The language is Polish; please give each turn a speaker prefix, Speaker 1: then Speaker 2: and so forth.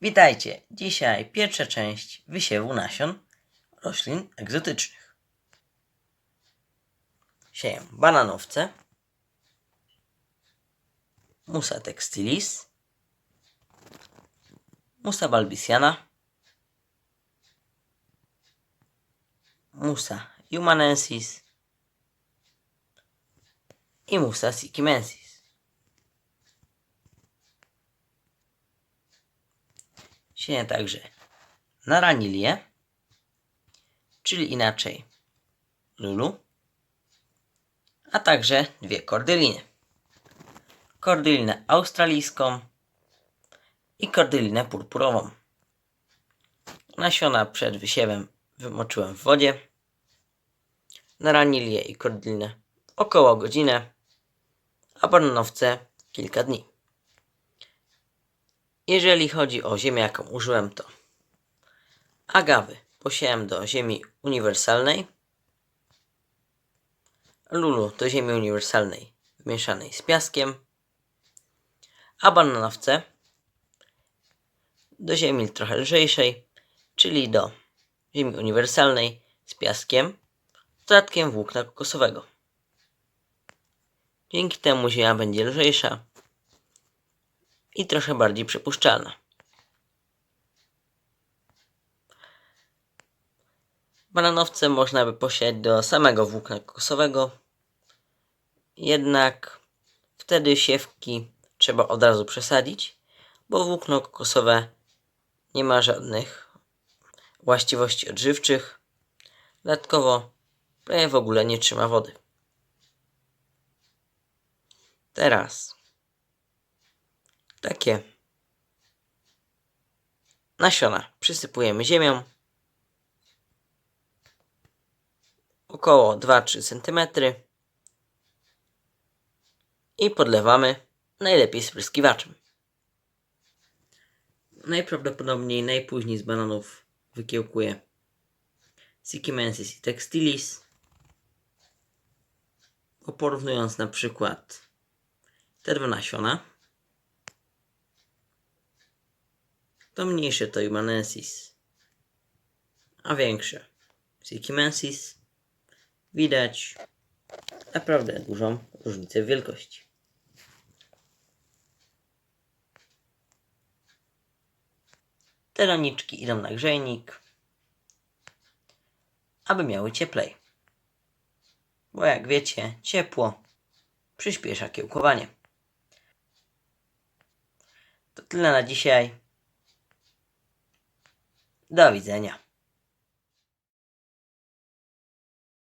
Speaker 1: Witajcie! Dzisiaj pierwsza część wysiewu nasion roślin egzotycznych. Sieję bananowce, Musa textilis, Musa balbisiana, Musa humanensis i Musa Sieję także naranilię, czyli inaczej lulu, a także dwie kordyliny. Kordylinę australijską i kordylinę purpurową. Nasiona przed wysiewem wymoczyłem w wodzie. Naranilię i kordylinę około godzinę, a bananowce kilka dni. Jeżeli chodzi o ziemię, jaką użyłem, to agawy posiałem do ziemi uniwersalnej, lulu do ziemi uniwersalnej mieszanej z piaskiem, a bananowce do ziemi trochę lżejszej, czyli do ziemi uniwersalnej z piaskiem, z dodatkiem włókna kokosowego. Dzięki temu ziemia będzie lżejsza i trochę bardziej przepuszczalna. Bananowce można by posiać do samego włókna kokosowego, jednak wtedy siewki trzeba od razu przesadzić, bo włókno kokosowe nie ma żadnych właściwości odżywczych. Dodatkowo prawie w ogóle nie trzyma wody. Teraz takie nasiona przysypujemy ziemią około 2-3 cm i podlewamy najlepiej spryskiwaczem. Najprawdopodobniej najpóźniej z bananów wykiełkuje Sikimensis i Textilis. Porównując na przykład te dwa nasiona, to mniejsze to Humanensis, a większe Sikimensis. Widać naprawdę dużą różnicę w wielkości. Te doniczki idą na grzejnik, aby miały cieplej. Bo jak wiecie, ciepło przyspiesza kiełkowanie. To tyle na dzisiaj. Do widzenia.